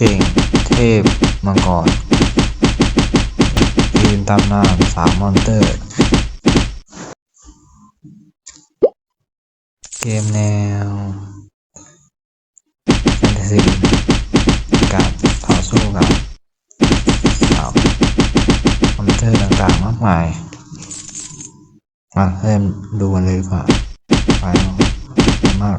เก่งเทพมังกรยืนตำนานสามมอนเตอร์ เกมแนวแฟนตาซีการต่อสู้กับสาวมอนเตอร์ต่างๆมากมายมาเริ่มดูกันเลยดีกว่าไปมาก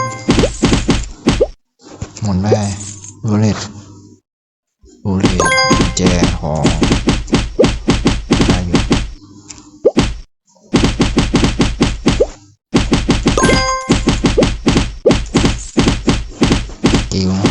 ุนได้บุเลตบุเลตแจหอไดอยู่กัวน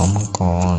นอมังกร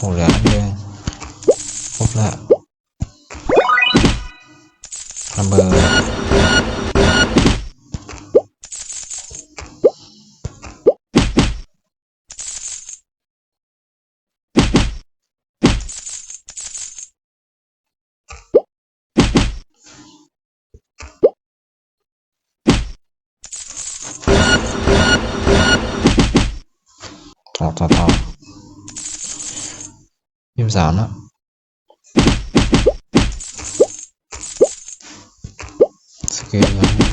không rẻ mula yang pula number Tchau, tchau, tchau. Im Sahne. Zu gehen.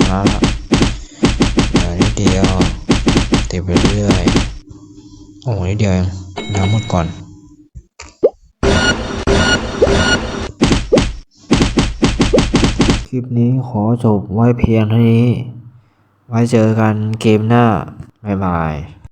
ช้าเหลือนิดเดียวเต็มไปเรื่อย โอ้ยนิดเดียวน้ำหมดก่อน คลิปนี้ขอจบไว้เพียงเท่านี้ ไว้เจอกันเกมหน้าบ๊ายบาย